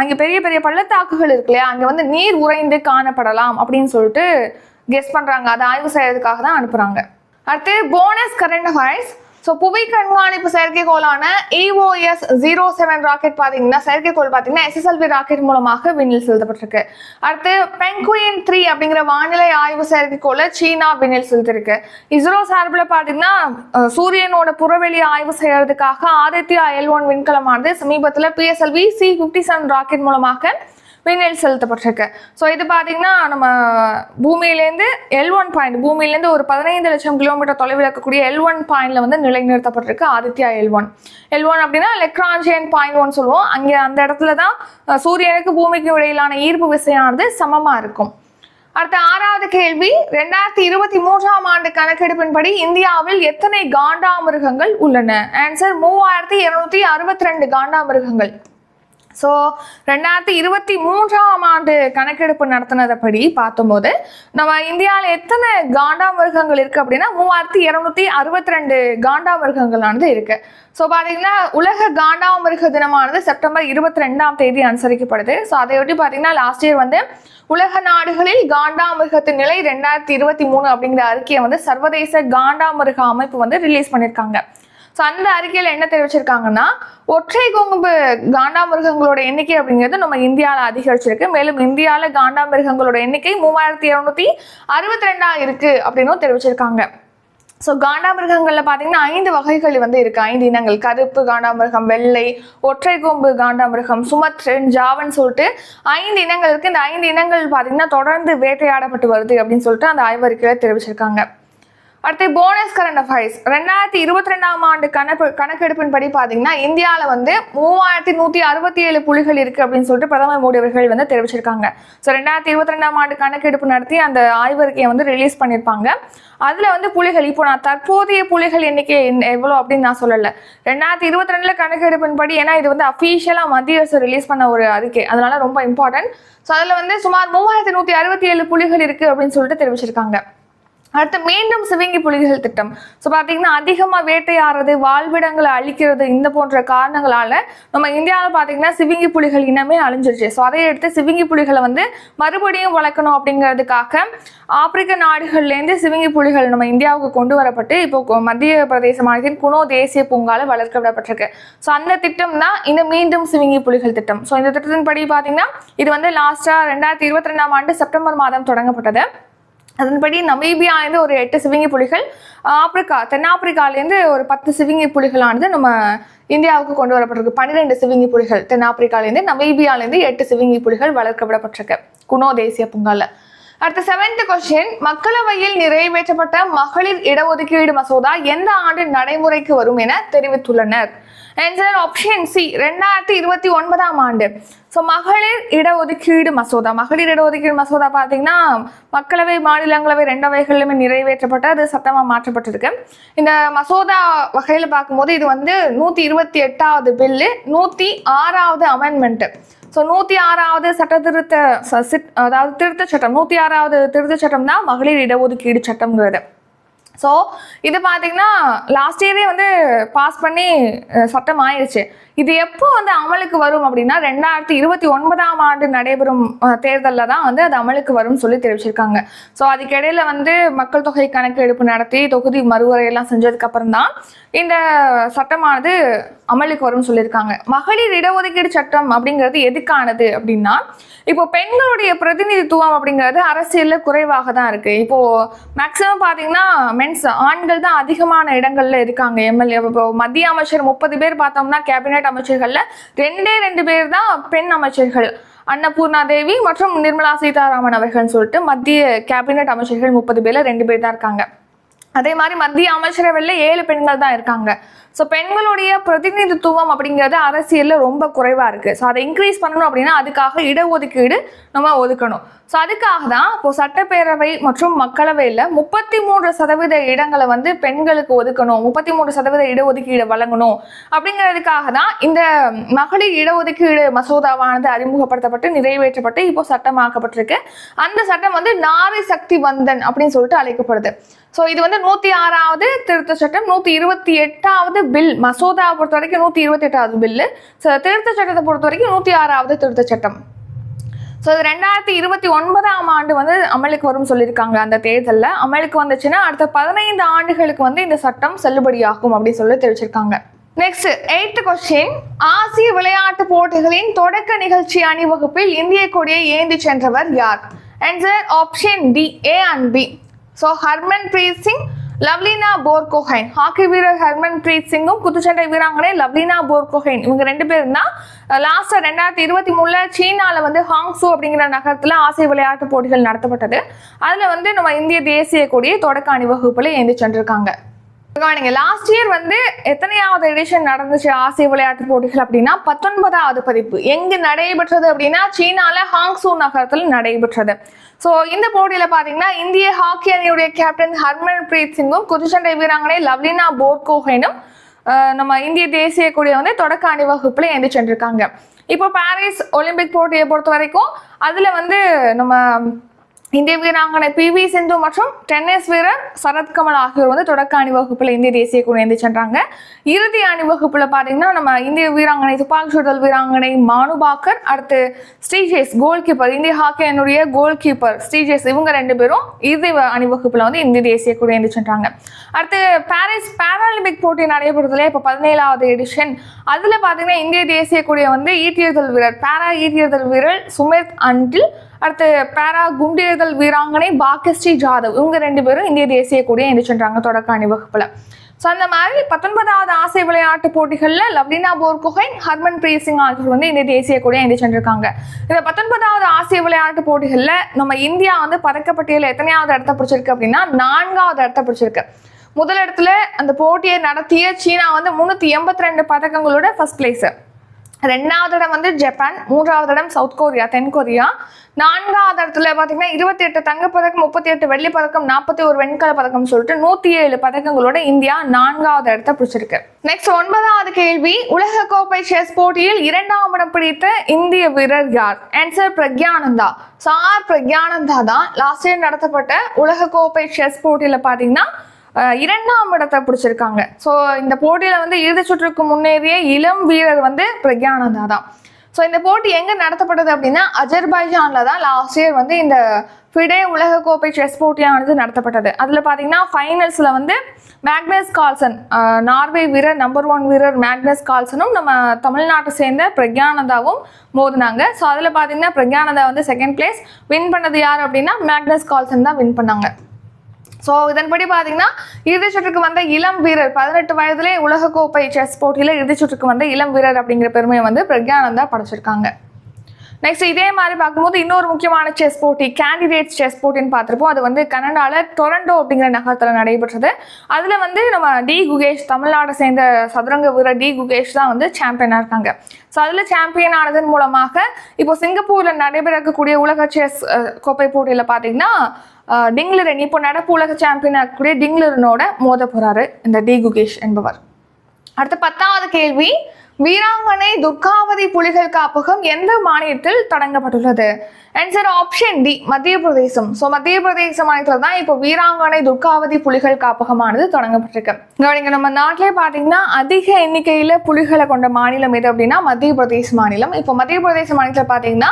அங்கே பெரிய பெரிய பள்ளத்தாக்குகள் இருக்கு இல்லையா? அங்கே வந்து நீர் உறைந்து காணப்படலாம் அப்படின்னு சொல்லிட்டு கெஸ் பண்ணுறாங்க அதை ஆய்வு செய்யறதுக்காக தான் அனுப்புறாங்க. அடுத்து போனஸ் கரண்ட் அஃபேர்ஸ் ஸோ புவி கண்காணிப்பு செயற்கைக்கோளான இஓஎஸ் ஜீரோ செவன் ராக்கெட் பார்த்தீங்கன்னா செயற்கைக்கோள் பார்த்தீங்கன்னா எஸ்எஸ்எல்வி ராக்கெட் மூலமாக விண்ணில் செலுத்தப்பட்டிருக்கு. அடுத்து பெங்குயின் த்ரீ அப்படிங்கிற வானிலை ஆய்வு செயற்கைக்கோளை சீனா விண்ணில் செலுத்திருக்கு இஸ்ரோ சார்பில் பார்த்தீங்கன்னா சூரியனோட புறவெளி ஆய்வு செய்யறதுக்காக ஆதித்யா எல் ஒன் விண்கலமானது சமீபத்தில் PSLV C fifty seven rocket மூலமாக விண்ணில் செலுத்தப்பட்டிருக்கு. ஸோ இது பார்த்தீங்கன்னா நம்ம பூமியிலேருந்து எல் ஒன் பாயிண்ட் பூமியிலேருந்து ஒரு பதினைந்து லட்சம் கிலோமீட்டர் தொலைவில் இருக்கக்கூடிய எல் ஒன் பாயிண்டில் வந்து நிலைநிறுத்தப்பட்டிருக்கு Aditya L one L one அப்படின்னா லெக்ரான்ஜியன் பாயிண்ட் ஒன் சொல்லுவோம். அங்கே அந்த இடத்துல தான் சூரியனுக்கு பூமிக்கு இடையிலான ஈர்ப்பு விசையானது சமமாக இருக்கும். அடுத்த ஆறாவது கேள்வி ரெண்டாயிரத்தி இருபத்தி மூன்றாம் ஆண்டு கணக்கெடுப்பின்படி இந்தியாவில் எத்தனை காண்டாமிருகங்கள் உள்ளன? ஆன்சர் மூவாயிரத்தி இருநூத்தி அறுபத்தி ரெண்டு காண்டாமிருகங்கள். ஸோ ரெண்டாயிரத்தி இருபத்தி மூன்றாம் ஆண்டு கணக்கெடுப்பு நடத்தினதைப்படி பார்த்தம்போது நம்ம இந்தியாவில் எத்தனை காண்டாமிருகங்கள் இருக்குது அப்படின்னா மூவாயிரத்தி இரநூத்தி அறுபத்தி ரெண்டு காண்டாமிருகங்களானது இருக்குது ஸோ பார்த்தீங்கன்னா உலக காண்டாமிருக தினமானது செப்டம்பர் இருபத்தி ரெண்டாம் தேதி அனுசரிக்கப்படுது. ஸோ அதையொட்டி பார்த்தீங்கன்னா லாஸ்ட் இயர் வந்து உலக நாடுகளில் காண்டாமிருகத்தின் நிலை ரெண்டாயிரத்தி இருபத்தி மூணு அப்படிங்கிற அறிக்கையை வந்து சர்வதேச காண்டாமிருக அமைப்பு வந்து ரிலீஸ் பண்ணியிருக்காங்க ஸோ அந்த அறிக்கையில் என்ன தெரிவிச்சிருக்காங்கன்னா ஒற்றை கொம்பு காண்டாமிருகங்களோட எண்ணிக்கை அப்படிங்கிறது நம்ம இந்தியாவில் அதிகரிச்சிருக்கு. மேலும் இந்தியாவில் காண்டாமிருகங்களோட எண்ணிக்கை மூவாயிரத்தி இரநூத்தி அறுபத்தி ரெண்டா இருக்கு அப்படின்னும் தெரிவிச்சிருக்காங்க. ஸோ காண்டாமிருகங்களில் பார்த்தீங்கன்னா ஐந்து வகைகள் வந்து இருக்குது ஐந்து இனங்கள். கருப்பு காண்டாமிருகம் வெள்ளை ஒற்றை கொம்பு காண்டாமிருகம் சுமத்ரன் ஜாவன் சொல்லிட்டு ஐந்து இனங்கள் இருக்குது இந்த ஐந்து இனங்கள் பார்த்தீங்கன்னா தொடர்ந்து வேட்டையாடப்பட்டு வருது அப்படின்னு சொல்லிட்டு அந்த ஆய்வறிக்கையில் தெரிவிச்சிருக்காங்க. அடுத்து போனஸ் கரண்ட் அஃபேர்ஸ் ரெண்டாயிரத்தி இருபத்தி ரெண்டாம் ஆண்டு கணக்கு கணக்கெடுப்பின் படி பார்த்தீங்கன்னா இந்தியாவில் வந்து மூவாயிரத்தி நூற்றி அறுபத்தி ஏழு புலிகள் இருக்குது அப்படின்னு சொல்லிட்டு பிரதமர் மோடி அவர்கள் வந்து தெரிவிச்சிருக்காங்க. ஸோ ரெண்டாயிரத்தி இருபத்தி ரெண்டாம் ஆண்டு கணக்கெடுப்பு நடத்தி அந்த ஆய்வறிக்கையை வந்து ரிலீஸ் பண்ணியிருப்பாங்க அதில் வந்து புலிகள் இப்போ நான் தற்போதைய புலிகள் எண்ணிக்கை என்ன- எவ்வளோ அப்படின்னு நான் சொல்லலை. ரெண்டாயிரத்தி இருபத்தி ரெண்டில் கணக்கெடுப்பின்படி ஏன்னா இது வந்து அஃபீஷியலாக மத்திய அரசு ரிலீஸ் பண்ண ஒரு அறிக்கை. அதனால ரொம்ப இம்பார்ட்டன்ட் ஸோ அதில் வந்து சுமார் மூவாயிரத்தி நூற்றி அறுபத்தி ஏழு புலிகள் இருக்குது அப்படின்னு சொல்லிட்டு தெரிவிச்சிருக்காங்க. அடுத்து மீண்டும் சிவங்கி புலிகள் திட்டம். ஸோ பார்த்தீங்கன்னா அதிகமாக வேட்டையாடுறது வாழ்விடங்களை அழிக்கிறது இந்த போன்ற காரணங்களால நம்ம இந்தியாவில் பார்த்தீங்கன்னா சிவங்கி புலிகள் இனமே அழிஞ்சிருச்சு. ஸோ அதை எடுத்து சிவங்கி புலிகளை வந்து மறுபடியும் வளர்க்கணும் அப்படிங்கிறதுக்காக ஆப்பிரிக்க நாடுகள்லேருந்து சிவங்கி புலிகள் நம்ம இந்தியாவுக்கு கொண்டு வரப்பட்டு இப்போ மத்திய பிரதேச மாநிலத்தின் குணோ தேசிய பூங்காவில் வளர்க்க விடப்பட்டிருக்கு ஸோ அந்த திட்டம் தான் இந்த மீண்டும் சிவங்கி புலிகள் திட்டம். ஸோ இந்த திட்டத்தின் படி பார்த்தீங்கன்னா இது வந்து லாஸ்ட்டாக ரெண்டாயிரத்தி இருபத்தி ரெண்டாம் ஆண்டு செப்டம்பர் மாதம் தொடங்கப்பட்டது. அதன்படி நமீபியாலேருந்து ஒரு எட்டு சிவிங்கி புலிகள் ஆப்பிரிக்கா தென்னாப்பிரிக்காலேருந்து ஒரு பத்து சிவிங்கி புலிகளானது நம்ம இந்தியாவுக்கு கொண்டு வரப்பட்டிருக்கு. பன்னிரெண்டு சிவிங்கி புலிகள் தென்னாப்பிரிக்காலேருந்து நமீபியாலேருந்து எட்டு சிவிங்கி புலிகள் வளர்க்கப்படப்பட்டிருக்கு. குணோ குனோ தேசிய பூங்கால. அடுத்த செவன்த் கொஸ்டின் மக்களவையில் நிறைவேற்றப்பட்ட மகளிர் இடஒதுக்கீடு மசோதா எந்த ஆண்டு நடைமுறைக்கு வரும் என தெரிவித்துள்ளனர். ஆன்சர் ஆப்ஷன் சி ரெண்டாயிரத்தி இருபத்தி ஒன்பதாம் ஆண்டு. ஸோ மகளிர் இடஒதுக்கீடு மசோதா. மகளிர் இடஒதுக்கீடு மசோதா பார்த்தீங்கன்னா மக்களவை மாநிலங்களவை ரெண்டு வகைகளிலுமே நிறைவேற்றப்பட்டு அது சட்டமாக மாற்றப்பட்டிருக்கு. இந்த மசோதா வகையில் பார்க்கும்போது இது வந்து நூற்றி இருபத்தி எட்டாவது பில்லு நூற்றி ஆறாவது அமெண்ட்மெண்ட்டு ஸோ நூற்றி ஆறாவது சட்ட திருத்த அதாவது திருத்த சட்டம். நூற்றி ஆறாவது திருத்த சட்டம் தான் மகளிர் இடஒதுக்கீடு சட்டம்ங்கிறது. ஸோ இது பார்த்தீங்கன்னா லாஸ்ட் இயரே வந்து பாஸ் பண்ணி சட்டம் ஆயிடுச்சு இது எப்போ வந்து அமலுக்கு வரும் அப்படின்னா ரெண்டாயிரத்தி இருபத்தி ஒன்பதாம் ஆண்டு நடைபெறும் தேர்தலில் தான் வந்து அது அமலுக்கு வரும்னு சொல்லி தெரிவிச்சிருக்காங்க. ஸோ அதுக்கிடையில வந்து மக்கள் தொகை கணக்கெடுப்பு நடத்தி தொகுதி மறுவரையெல்லாம் செஞ்சதுக்கு அப்புறம் தான் இந்த சட்டமானது அமலுக்கு வரும்னு சொல்லியிருக்காங்க. மகளிர் இடஒதுக்கீடு சட்டம் அப்படிங்கிறது எதுக்கானது அப்படின்னா இப்போ பெண்களுடைய பிரதிநிதித்துவம் அப்படிங்கிறது அரசியலில் குறைவாக தான் இருக்கு. இப்போ மேக்சிமம் பார்த்தீங்கன்னா மென்ஸ் ஆண்கள் தான் அதிகமான இடங்கள்ல இருக்காங்க. எம்எல்ஏ இப்போ மத்திய அமைச்சர் முப்பது பேர் பார்த்தோம்னா கேபினெட் அமைச்சர்கள்ல ரெண்டே ரெண்டு பேர் தான் பெண் அமைச்சர்கள். அன்னபூர்ணா தேவி மற்றும் நிர்மலா சீதாராமன் அவர்கள்னு சொல்லிட்டு மத்திய கேபினெட் அமைச்சர்கள் முப்பது பேர்ல ரெண்டு பேர் தான் இருக்காங்க. அதே மாதிரி மத்திய அமைச்சரவையில் ஏழு பெண்கள் தான் இருக்காங்க. ஸோ பெண்களுடைய பிரதிநிதித்துவம் அப்படிங்கிறது அரசியலில் ரொம்ப குறைவாக இருக்குது ஸோ அதை இன்க்ரீஸ் பண்ணணும் அப்படின்னா அதுக்காக இடஒதுக்கீடு நம்ம ஒதுக்கணும். ஸோ அதுக்காக தான் இப்போ சட்டப்பேரவை மற்றும் மக்களவையில் முப்பத்தி மூன்று சதவீத இடங்களை வந்து பெண்களுக்கு ஒதுக்கணும். முப்பத்தி மூன்று சதவீத இடஒதுக்கீடு வழங்கணும். அப்படிங்கிறதுக்காக தான் இந்த மகளிர் இடஒதுக்கீடு மசோதாவானது அறிமுகப்படுத்தப்பட்டு நிறைவேற்றப்பட்டு இப்போ சட்டமாக்கப்பட்டிருக்கு. அந்த சட்டம் வந்து நாரி சக்தி வந்தன் அப்படின்னு சொல்லிட்டு அழைக்கப்படுது. ஸோ இது வந்து நூற்றி ஆறாவது திருத்த சட்டம். நூற்றி இருபத்தி எட்டாவது பில் மசோதாவை பொறுத்த வரைக்கும் நூற்றி இருபத்தி எட்டாவது பில்லு. ஸோ திருத்த சட்டத்தை பொறுத்த வரைக்கும் நூற்றி ஆறாவது திருத்த சட்டம். ஸோ இது ரெண்டாயிரத்தி இருபத்தி ஒன்பதாம் ஆண்டு வந்து அமலுக்கு வரும் சொல்லியிருக்காங்க அந்த தேர்தலில். அமலுக்கு வந்துச்சுன்னா அடுத்த பதினைந்து ஆண்டுகளுக்கு வந்து இந்த சட்டம் செல்லுபடியாகும் அப்படின்னு சொல்லி தெரிவிச்சிருக்காங்க. நெக்ஸ்ட் எயித்து கொஸ்டின் ஆசிய விளையாட்டு போட்டிகளின் தொடக்க நிகழ்ச்சி அணிவகுப்பில் இந்திய கொடியை ஏந்தி சென்றவர் யார்? Answer option D A and B so Harmanpreet Singh Lovlina Borgohain hockey வீரர் ஹர்மன் பிரீத் சிங்கும் குத்துச்சண்டை வீராங்கனை லவ்லினா போர்கோஹைன் இவங்க ரெண்டு பேரும் தான் லாஸ்ட் ரெண்டாயிரத்தி இருபத்தி மூணுல சீனால வந்து ஹாங்ஸு அப்படிங்கிற நகரத்துல ஆசிய விளையாட்டு போட்டிகள் நடத்தப்பட்டது. அதுல வந்து நம்ம இந்திய தேசிய கொடியை தொடக்க அணிவகுப்புல ஏந்தி சென்றிருக்காங்க. கவனிங்க லாஸ்ட் இயர் வந்து எத்தனையாவது எடிஷன் நடந்துச்சு ஆசிய விளையாட்டு போட்டிகள் அப்படின்னா பத்தொன்பதாவது பதிப்பு. எங்கு நடைபெற்றது அப்படின்னா சீனால ஹாங்ஸூ நகரத்தில் நடைபெற்றது. ஸோ இந்த போட்டியில பாத்தீங்கன்னா இந்திய ஹாக்கி அணியுடைய கேப்டன் ஹர்மன் பிரீத் சிங்கும் குதிச்சண்டை வீராங்கனை லவ்லினா போர்கோஹெனும் நம்ம இந்திய தேசிய கொடியை வந்து தொடக்க அணிவகுப்புல எழுந்து சென்றிருக்காங்க. இப்போ பாரிஸ் ஒலிம்பிக் போட்டியை பொறுத்த வரைக்கும் அதில் வந்து நம்ம இந்திய வீராங்கனை பி வி சிந்து மற்றும் டென்னிஸ் வீரர் சரத்கமல் ஆகியோர் வந்து தொடக்க அணிவகுப்பில் இந்திய தேசிய குழு ஏந்தி சென்றாங்க. இறுதி அணிவகுப்பில் பார்த்தீங்கன்னா நம்ம இந்திய வீராங்கனை துப்பாக்கி சுடுதல் வீராங்கனை மானுபாக்கர் அடுத்து ஸ்ரீஜேஸ் கோல் கீப்பர் இந்திய ஹாக்கி அணியுடைய கோல் கீப்பர் ஸ்ரீஜேஸ் இவங்க ரெண்டு பேரும் இறுதி அணிவகுப்பில் வந்து இந்திய தேசிய குழு ஏந்தி சென்றாங்க. அடுத்து பாரிஸ் பாராலிம்பிக் போட்டி நடைபெறதுல இப்போ பதினேழாவது எடிஷன் அதில் பார்த்தீங்கன்னா இந்திய தேசிய குழுவை வந்து ஈட்டியதல் வீரர் பாரா ஈட்டியதல் வீரர் சுமித் அண்டில் அடுத்து பேரா குண்டெறிதல் வீராங்கனை பாக்கியஸ்ரீ ஜாதவ். இவங்க ரெண்டு பேரும் இந்திய தேசிய கொடியை ஏந்தி சென்றாங்க தொடக்க அணிவகுப்பில் ஸோ அந்த மாதிரி பத்தொன்பதாவது ஆசிய விளையாட்டு போட்டிகளில் லவ்லினா போர்கோஹைன் ஹர்மன் பிரீத் சிங் ஆகியோர் வந்து இந்திய தேசிய கொடியை ஏந்தி சென்றிருக்காங்க. இந்த பத்தொன்பதாவது ஆசிய விளையாட்டு போட்டிகளில் நம்ம இந்தியா வந்து பதக்கப்பட்டியலில் எத்தனையாவது இடத்த பிடிச்சிருக்கு அப்படின்னா நான்காவது இடத்த பிடிச்சிருக்கு. முதல் இடத்துல அந்த போட்டியை நடத்திய சீனா வந்து முந்நூற்றி எண்பத்தி ரெண்டு பதக்கங்களோட ஃபர்ஸ்ட் பிளேஸு ரெண்டாவது இடம் வந்து ஜப்பான் மூன்றாவது இடம் சவுத் கொரியா தென் கொரியா. நான்காவது இடத்துல பார்த்தீங்கன்னா இருபத்தி எட்டு தங்கப்பதக்கம் முப்பத்தி எட்டு வெள்ளி பதக்கம் நாற்பத்தி ஒரு வெண்கல பதக்கம் சொல்லிட்டு நூற்றி ஏழு பதக்கங்களோட இந்தியா நான்காவது இடத்த பிடிச்சிருக்கு. நெக்ஸ்ட் ஒன்பதாவது கேள்வி. உலக கோப்பை செஸ் போட்டியில் இரண்டாம் இடம் பிடித்த இந்திய வீரர் யார்? ஆன்சர் பிரக்யானந்தா. சார் பிரக்யானந்தா தான். லாஸ்ட் இயர் நடத்தப்பட்ட உலக கோப்பை செஸ் போட்டியில் பார்த்தீங்கன்னா இரண்டாம் இடத்தை பிடிச்சிருக்காங்க. ஸோ இந்த போட்டியில் வந்து இறுதி சுற்றுக்கு முன்னேறிய இளம் வீரர் வந்து பிரக்யானந்தா தான். ஸோ இந்த போட்டி எங்கே நடத்தப்பட்டது அப்படின்னா அஜர்பைஜானில் தான் லாஸ்ட் இயர் வந்து இந்த ஃபிடே உலகக்கோப்பை செஸ் போட்டியானது நடத்தப்பட்டது. அதில் பார்த்தீங்கன்னா ஃபைனல்ஸில் வந்து மேக்னஸ் கால்சன் நார்வே வீரர் நம்பர் ஒன் வீரர் மேக்னஸ் கால்சனும் நம்ம தமிழ்நாட்டை சேர்ந்த பிரக்யானந்தாவும் மோதினாங்க. ஸோ அதில் பார்த்தீங்கன்னா பிரக்யானந்தா வந்து செகண்ட் பிளேஸ் வின் பண்ணது யார் அப்படின்னா மேக்னஸ் கால்சன் தான் வின் பண்ணாங்க. ஸோ இதன்படி பார்த்தீங்கன்னா இறுதிச்சுற்றுக்கு வந்த இளம் வீரர் பதினெட்டு வயதிலே உலகக்கோப்பை செஸ் போட்டியில் இறுதிச் சுற்றுக்கு வந்த இளம் வீரர் அப்படிங்கிற பெருமையை வந்து பிரக்யானந்தா படைச்சிருக்காங்க. நெக்ஸ்ட் இதே மாதிரி பார்க்கும்போது இன்னொரு முக்கியமான செஸ் போட்டி கேண்டிடேட்ஸ் செஸ் போட்டின்னு பார்த்துருப்போம். அது வந்து கனடாவில் டொரண்டோ அப்படிங்கிற நகரத்தில் நடைபெற்றது. அதில் வந்து நம்ம டி குகேஷ் தமிழ்நாட்டை சேர்ந்த சதுரங்க வீரர் டி குகேஷ் தான் வந்து சாம்பியனாக இருக்காங்க. ஸோ அதில் சாம்பியன் ஆனதன் மூலமாக இப்போ சிங்கப்பூரில் நடைபெற இருக்கக்கூடிய உலக செஸ் கோப்பை போட்டியில் பார்த்தீங்கன்னா டிங்லரன் இப்போ நடப்பு உலக சாம்பியனாக இருக்கக்கூடிய டிங்லரனோட மோத போகிறாரு இந்த டி குகேஷ் என்பவர். அடுத்த பத்தாவது கேள்வி. வீராங்கனை துர்காவதி புலிகள் காப்பகம் எந்த மாநிலத்தில் தொடங்கப்பட்டுள்ளது? ஆன்சர் ஆப்ஷன் டி மத்திய பிரதேசம் ஸோ மத்திய பிரதேச மாநிலத்தில் தான் இப்போ வீராங்கனை துர்காவதி புலிகள் காப்பகமானது தொடங்கப்பட்டிருக்கு. கவனிங்க நம்ம நாட்டிலே பார்த்தீங்கன்னா அதிக எண்ணிக்கையில் புலிகளை கொண்ட மாநிலம் எது அப்படின்னா மத்திய பிரதேச மாநிலம். இப்போ மத்திய பிரதேச மாநிலத்தில் பார்த்தீங்கன்னா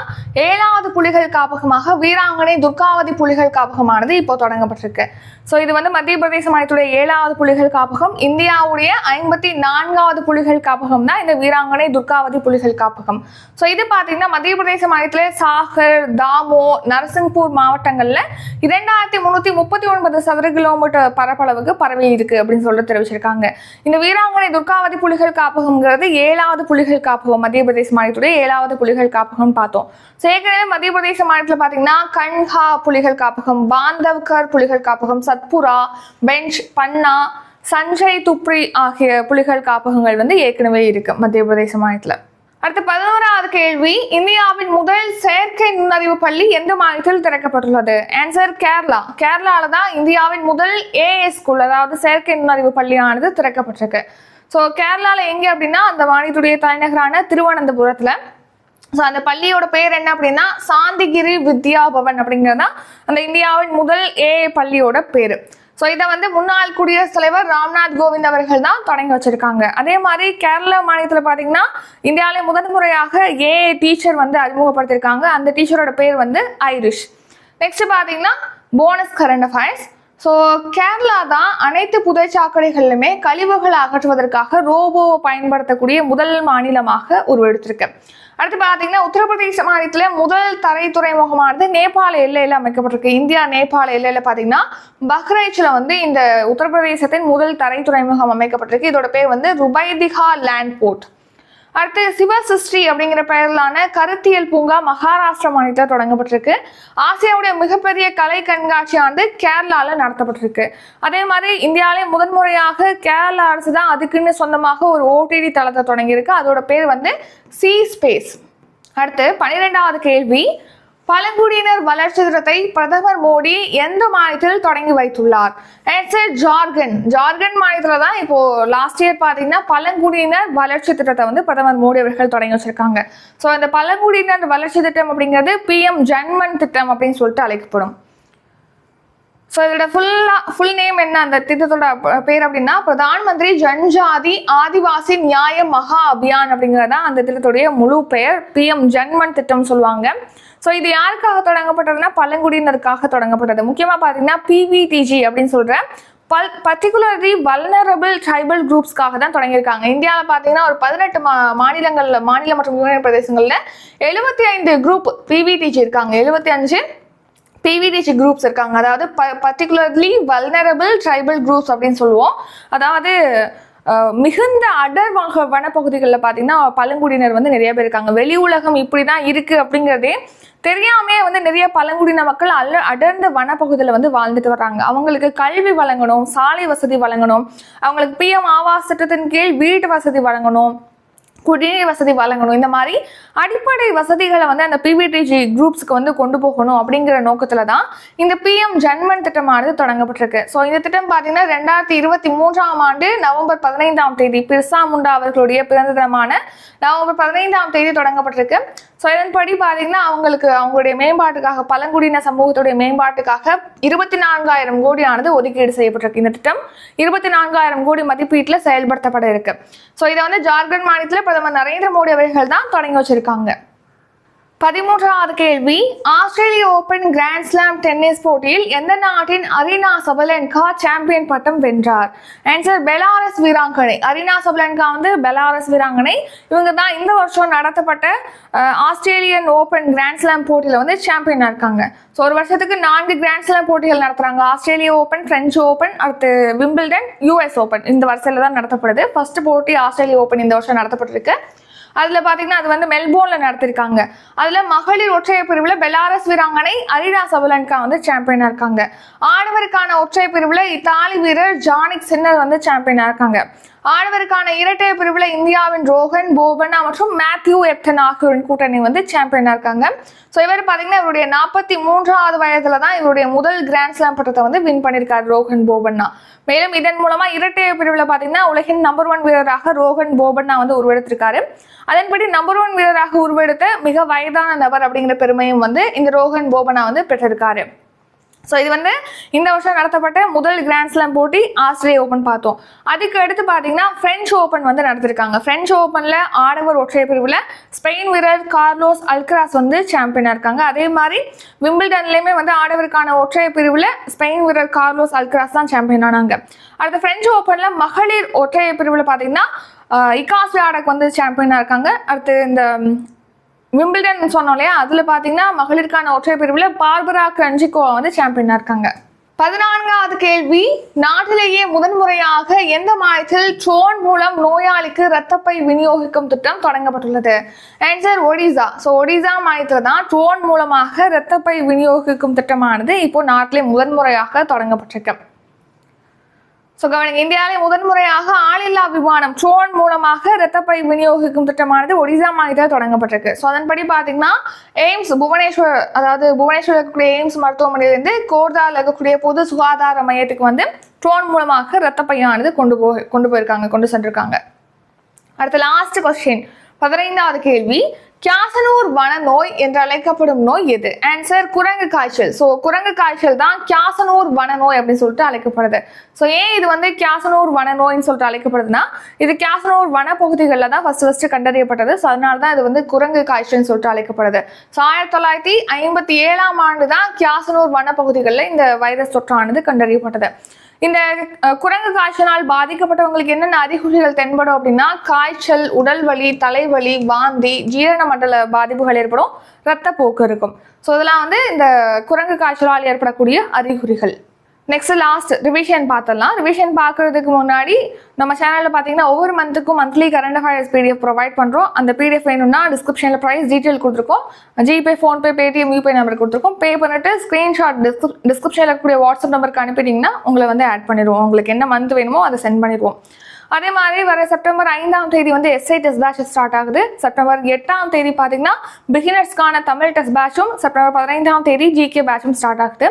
ஏழாவது புலிகள் காப்பகமாக வீராங்கனை துர்காவதி புலிகள் காப்பகமானது இப்போ தொடங்கப்பட்டிருக்கு. ஸோ இது வந்து மத்திய பிரதேச மாநிலத்துடைய ஏழாவது புலிகள் காப்பகம். இந்தியாவுடைய ஐம்பத்தி நான்காவது புலிகள் காப்பகம் தான் இந்த வீராங்கனை துர்காவதி புலிகள் காப்பகம். ஸோ இது பார்த்தீங்கன்னா மத்திய பிரதேச மாநிலத்தில் சாகர் தாமோ நரசிங்பூர் மாவட்டங்களில் இரண்டாயிரத்தி முந்நூற்றி முப்பத்தி ஒன்பது சதுர கிலோமீட்டர் பரப்பளவுக்கு பரவி இருக்கு அப்படின்னு சொல்லிட்டு தெரிவிச்சிருக்காங்க. இந்த வீராங்கனை துர்காவதி புலிகள் காப்பகம்ங்கிறது ஏழாவது புலிகள் காப்பகம். மத்திய பிரதேச மாநிலத்துடைய ஏழாவது புலிகள் காப்பகம் பார்த்தோம். ஸோ ஏற்கனவே மத்திய பிரதேச மாநிலத்தில் பார்த்தீங்கன்னா கன்ஹா புலிகள் காப்பகம் பாந்தவ்கர் புலிகள் காப்பகம் சத்புரா பெஞ்ச் பன்னா சஞ்சய் துப்ரி ஆகிய புலிகள் காப்பகங்கள் வந்து ஏற்கனவே இருக்கு மத்திய பிரதேச மாநிலத்தில். அடுத்த பதினோராவது கேள்வி. இந்தியாவின் முதல் செயற்கை நுண்ணறிவு பள்ளி எந்த மாநிலத்தில் திறக்கப்பட்டுள்ளது? ஆன்சர் கேரளா. கேரளாவில் தான் இந்தியாவின் முதல் ஏஎஸ் ஸ்கூல் அதாவது செயற்கை நுண்ணறிவு பள்ளியானது திறக்கப்பட்டிருக்கு. ஸோ கேரளாவில் எங்கே அப்படின்னா அந்த மாநிலத்துடைய தலைநகரான திருவனந்தபுரத்தில். ஸோ அந்த பள்ளியோட பேர் என்ன அப்படின்னா சாந்திகிரி வித்யா பவன் அப்படிங்கிறது தான் அந்த இந்தியாவின் முதல் ஏஏ பள்ளியோட பேர். ஸோ இதை வந்து முன்னாள் குடியரசுத் தலைவர் ராம்நாத் கோவிந்த் அவர்கள் தான் தொடங்கி வச்சிருக்காங்க. அதே மாதிரி கேரளா மாநிலத்தில் பார்த்தீங்கன்னா இந்தியாவிலே முதன் முறையாக ஏ டீச்சர் வந்து அறிமுகப்படுத்தியிருக்காங்க அந்த டீச்சரோட பேர் வந்து ஐரிஷ். நெக்ஸ்ட் பார்த்தீங்கன்னா bonus current affairs so Kerala தான் அனைத்து புதை சாக்கடைகளிலுமே கழிவுகளை அகற்றுவதற்காக ரோபோவை பயன்படுத்தக்கூடிய முதல் மாநிலமாக உருவெடுத்திருக்கு. அடுத்து பார்த்தீங்கன்னா உத்தரப்பிரதேச மாநிலத்தில் முதல் தரை துறைமுகமானது நேபாள எல்லையில் அமைக்கப்பட்டிருக்கு. இந்தியா நேபாள எல்லையில் பார்த்தீங்கன்னா பஹ்ரைச்சில் வந்து இந்த உத்தரப்பிரதேசத்தின் முதல் தரை துறைமுகம் அமைக்கப்பட்டிருக்கு. இதோட பேர் வந்து ருபைதிகா லேண்ட் போர்ட். அடுத்து சிவசிருஷ்டி அப்படிங்கிற பெயரிலான கருத்தியல் பூங்கா மகாராஷ்டிரா மாநிலத்தில் தொடங்கப்பட்டிருக்கு. ஆசியாவுடைய மிகப்பெரிய கலை கண்காட்சியானது கேரளாவில் நடத்தப்பட்டிருக்கு. அதே மாதிரி இந்தியாவிலே முதன்முறையாக கேரளா அரசு தான் அதுக்குன்னு சொந்தமாக ஒரு ஓடிடி தளத்தை தொடங்கியிருக்கு. அதோட பேர் வந்து சி ஸ்பேஸ். அடுத்து பன்னிரெண்டாவது கேள்வி பழங்குடியினர் வளர்ச்சி திட்டத்தை பிரதமர் மோடி எந்த மாநிலத்தில் தொடங்கி வைத்துள்ளார்? ஆன்சர் ஜார்க்கண்ட். ஜார்க்கண்ட் மாநிலத்தில் தான் இப்போ லாஸ்ட் இயர் பார்த்தீங்கன்னா பழங்குடியினர் வளர்ச்சி திட்டத்தை வந்து பிரதமர் மோடி அவர்கள் தொடங்கி வச்சிருக்காங்க. ஸோ இந்த பழங்குடியினர் வளர்ச்சி திட்டம் அப்படிங்கிறது பிஎம் ஜன்மன் திட்டம் அப்படின்னு சொல்லிட்டு அழைக்கப்படும். ஸோ இதோட ஃபுல்லாக ஃபுல் நேம் என்ன? அந்த திட்டத்தோட பேர் அப்படின்னா பிரதான் மந்திரி ஜன்ஜாதி ஆதிவாசி நியாய மகா அபியான் அப்படிங்கிறது தான் அந்த திட்டத்துடைய முழு பெயர். பிஎம் ஜன்மன் திட்டம் சொல்லுவாங்க. ஸோ இது யாருக்காக தொடங்கப்பட்டதுன்னா பழங்குடியினருக்காக தொடங்கப்பட்டது. முக்கியமாக பார்த்தீங்கன்னா பிவிடிஜி அப்படின்னு சொல்கிற பல் பர்டிகுலர்லி வல்னரபிள் ட்ரைபல் குரூப்ஸ்க்காக தான் தொடங்கியிருக்காங்க. இந்தியாவில் பார்த்தீங்கன்னா ஒரு பதினெட்டு மா மாநிலங்களில் மாநில மற்றும் யூனியன் பிரதேசங்களில் எழுபத்தி ஐந்து குரூப் பிவிடிஜி இருக்காங்க. எழுபத்தி அஞ்சு பிவிடிசி குரூப்ஸ் இருக்காங்க. அதாவது ப பர்டிகுலர்லி வல்னரபிள் ட்ரைபல் குரூப்ஸ் அப்படின்னு சொல்லுவோம். அதாவது மிகுந்த அடர்வாக வனப்பகுதிகளில் பார்த்தீங்கன்னா பழங்குடியினர் வந்து நிறைய பேர் இருக்காங்க. வெளி உலகம் இப்படி தான் இருக்குது அப்படிங்கிறதே தெரியாமே வந்து நிறைய பழங்குடியின மக்கள் அல்ல அடர்ந்த வனப்பகுதியில் வந்து வாழ்ந்துட்டு வர்றாங்க. அவங்களுக்கு கல்வி வழங்கணும் சாலை வசதி வழங்கணும். அவங்களுக்கு பிஎம் ஆவாஸ் திட்டத்தின் கீழ் வீட்டு வசதி வழங்கணும். குடிநீர் வசதி வழங்கணும். இந்த மாதிரி அடிப்படை வசதிகளை வந்து அந்த பிபிடிஜி குரூப்ஸ்க்கு வந்து கொண்டு போகணும் அப்படிங்கிற நோக்கத்தில் தான் இந்த பிஎம் ஜன்மன் திட்டமானது தொடங்கப்பட்டிருக்கு. ஸோ இந்த திட்டம் பார்த்தீங்கன்னா ரெண்டாயிரத்தி இருபத்தி மூன்றாம் ஆண்டு நவம்பர் பதினைந்தாம் தேதி பிர்சா முண்டா அவர்களுடைய பிறந்த தினமான நவம்பர் பதினைந்தாம் தேதி தொடங்கப்பட்டிருக்கு. ஸோ இதன்படி பார்த்தீங்கன்னா அவங்களுக்கு அவங்களுடைய மேம்பாட்டுக்காக பழங்குடியின சமூகத்துடைய மேம்பாட்டுக்காக இருபத்தி நான்காயிரம் கோடியானது ஒதுக்கீடு செய்யப்பட்டிருக்கு இந்த திட்டம். இருபத்தி நான்காயிரம் கோடி மதிப்பீட்டில் செயல்படுத்தப்பட இருக்கு. ஸோ இதை வந்து ஜார்க்கண்ட் மாநிலத்தில் பிரதமர் நரேந்திர மோடி அவர்கள் தான் தொடங்கி வச்சிருக்காங்க. பதிமூன்றாவது கேள்வி. Australian open grand slam tennis போட்டியில் எந்த நாட்டின் அரினா சபலென்கா சாம்பியன் பட்டம் வென்றார்? ஆன்சர் பெலாரஸ் வீராங்கனை. அரினா சபலென்கா வந்து பெலாரஸ் வீராங்கனை. இவங்க தான் இந்த வருஷம் நடத்தப்பட்ட ஆஸ்திரேலியன் ஓபன் கிராண்ட் ஸ்லாம் போட்டியில் வந்து சாம்பியனாக இருக்காங்க. ஸோ ஒரு வருஷத்துக்கு நான்கு கிராண்ட் ஸ்லாம் போட்டிகள் நடத்துகிறாங்க ஆஸ்திரேலிய ஓபன் பிரெஞ்சு ஓபன் அடுத்து விம்பிள்டன் யூஎஸ் ஓபன் இந்த வருஷத்தில் தான் நடத்தப்படுது. ஃபர்ஸ்ட் போட்டி ஆஸ்திரேலிய ஓபன் இந்த வருஷம் நடத்தப்பட்டிருக்கு. அதில் பார்த்தீங்கன்னா அது வந்து மெல்போர்னில் நடத்திருக்காங்க. அதில் மகளிர் ஒற்றையர் பிரிவில் பெலாரஸ் வீராங்கனை அரினா சபலன்கா வந்து சாம்பியனாக இருக்காங்க. ஆடவருக்கான ஒற்றையர் பிரிவில் இத்தாலி வீரர் ஜானிக் சின்னர் வந்து சாம்பியனாக இருக்காங்க. ஆடவருக்கான இரட்டையர் பிரிவில் இந்தியாவின் ரோஹன் போபண்ணா மற்றும் மேத்யூ எப்டன் ஆகியோரின் கூட்டணி வந்து சாம்பியனாக இருக்காங்க. ஸோ இவர் பார்த்தீங்கன்னா இவருடைய நாற்பத்தி மூன்றாவது வயதில் தான் இவருடைய முதல் கிராண்ட் ஸ்லாம் பட்டத்தை வந்து வின் பண்ணியிருக்காரு ரோஹன் போபண்ணா மேலும் இதன் மூலமாக இரட்டையர் பிரிவில் பார்த்தீங்கன்னா உலகின் நம்பர் ஒன் வீரராக ரோஹன் போபண்ணா வந்து உருவெடுத்திருக்காரு. அதன்படி நம்பர் ஒன் வீரராக உருவெடுத்த மிக வயதான நபர் அப்படிங்கிற பெருமையும் வந்து இந்த ரோஹன் போபண்ணா வந்து பெற்றிருக்காரு. ஸோ இது வந்து இந்த வருஷம் நடத்தப்பட்ட முதல் கிராண்ட் ஸ்லாம் போட்டி ஆஸ்திரேலிய ஓப்பன் பார்த்தோம். அதுக்கு அடுத்து பார்த்தீங்கன்னா ஃப்ரெஞ்ச் ஓப்பன் வந்து நடத்திருக்காங்க. ஃப்ரெஞ்ச் ஓப்பனில் ஆடவர் ஒற்றையர் பிரிவில் ஸ்பெயின் வீரர் கார்லோஸ் அல்கராஸ் வந்து சாம்பியனாக இருக்காங்க. அதே மாதிரி விம்பிள்டன்லேயுமே வந்து ஆடவருக்கான ஒற்றையர் பிரிவில் ஸ்பெயின் வீரர் கார்லோஸ் அல்கராஸ் தான் சாம்பியன் ஆனாங்க. அடுத்து ஃப்ரெஞ்ச் ஓப்பனில் மகளிர் ஒற்றையர் பிரிவில் பார்த்தீங்கன்னா இகாஸ் வியாடக் வந்து சாம்பியனாக இருக்காங்க. அடுத்து இந்த விம்பிள்டன் சொன்னோம் இல்லையா? அதில் பார்த்தீங்கன்னா மகளிருக்கான ஒற்றை பிரிவில் பார்பரா கிரஞ்சிகோவா வந்து சாம்பியனாக இருக்காங்க. பதினான்காவது கேள்வி நாட்டிலேயே முதன்முறையாக எந்த மாதத்தில் ட்ரோன் மூலம் நோயாளிக்கு இரத்தப்பை விநியோகிக்கும் திட்டம் தொடங்கப்பட்டுள்ளது? ஆன்சர் ஒடிசா ஸோ ஒடிசா மாதத்தில் தான் ட்ரோன் மூலமாக இரத்தப்பை விநியோகிக்கும் திட்டமானது இப்போ நாட்டிலே முதன்முறையாக தொடங்கப்பட்டிருக்கு. ஸோ கவனிங்க இந்தியாவிலே முதன்முறையாக ஆளில்லா விமானம் ட்ரோன் மூலமாக இரத்தப்பை விநியோகிக்கும் திட்டமானது ஒடிசா மாநிலத்தில் தொடங்கப்பட்டிருக்கு. ஸோ அதன்படி பார்த்தீங்கன்னா எய்ம்ஸ் புவனேஸ்வர் அதாவது புவனேஸ்வரில் இருக்கக்கூடிய எய்ம்ஸ் மருத்துவமனையிலிருந்து கோர்தாவில் இருக்கக்கூடிய பொது சுகாதார மையத்துக்கு வந்து ட்ரோன் மூலமாக இரத்தப்பையானது கொண்டு போய் கொண்டு போயிருக்காங்க கொண்டு சென்றிருக்காங்க. அடுத்த லாஸ்ட் கொஸ்டின் பதினைந்தாவது கேள்வி கியாசனூர் வன நோய் என்று அழைக்கப்படும் நோய் எது? ஆன்சர் குரங்கு காய்ச்சல். ஸோ குரங்கு காய்ச்சல் தான் கியாசனூர் வன நோய் அப்படின்னு சொல்லிட்டு அழைக்கப்படுது. ஸோ ஏன் இது வந்து கியாசனூர் வன நோய்னு சொல்லிட்டு அழைக்கப்படுதுன்னா இது கியாசனூர் வனப்பகுதிகளில் தான் ஃபர்ஸ்ட் ஃபர்ஸ்ட் கண்டறியப்பட்டது. ஸோ அதனால தான் இது வந்து குரங்கு காய்ச்சல்னு சொல்லிட்டு அழைக்கப்படுது. ஸோ ஆயிரத்தி தொள்ளாயிரத்தி ஐம்பத்தி ஏழாம் ஆண்டு தான் கியாசனூர் வனப்பகுதிகளில் இந்த வைரஸ் தொற்றானது கண்டறியப்பட்டது. இந்த குரங்கு காய்ச்சலால் பாதிக்கப்பட்டவங்களுக்கு என்னென்ன அறிகுறிகள் தென்படும் அப்படின்னா காய்ச்சல் உடல் வலி தலைவலி வாந்தி ஜீரண மண்டல பாதிப்புகள் ஏற்படும் இரத்தப்போக்கு இருக்கும். ஸோ இதெல்லாம் வந்து இந்த குரங்கு காய்ச்சலால் ஏற்படக்கூடிய அறிகுறிகள். நெக்ஸ்ட் லாஸ்ட் ரிவிஷன் பார்த்துடலாம் ரிவிஷன் பார்க்கறதுக்கு முன்னாடி நம்ம சேனலில் பார்த்தீங்கன்னா ஒவ்வொரு மந்த்துக்கும் monthly current affairs PDF provide பண்ணுறோம் அந்த பிடிஎஃப் வேணும்னா டிஸ்கிரிப்ஷனில் ப்ரைஸ் டீட்டெயில் கொடுத்துருக்கோம். ஜிபே ஃபோன்பே பேடிஎம் யூபே நம்பர் கொடுத்துருக்கோம். பே பண்ணிட்டு ஸ்க்ரீன்ஷாட் டிஸ்கிரிப் டிஸ்கிரிப்ஷனில் இருக்கக்கூடிய வாட்ஸ்அப் நம்பருக்கு அனுப்பிட்டீங்கன்னா உங்களை வந்து ஆட் பண்ணிடுவோம். உங்களுக்கு என்ன மந்த் வேணுமோ அதை சென்ட் பண்ணிடுவோம். அதே மாதிரி வர செப்டம்பர் ஐந்தாம் தேதி வந்து எஸ்ஐ டெஸ்ட் பேட்ச் ஸ்டார்ட் ஆகுது. செப்டம்பர் எட்டாம் தேதி பார்த்தீங்கன்னா பிகினர்ஸ்க்கான தமிழ் டெஸ்ட் பேட்சும் செப்டம்பர் பதினைந்தாம் தேதி ஜிகே பேட்சும் ஸ்டார்ட் ஆகுது.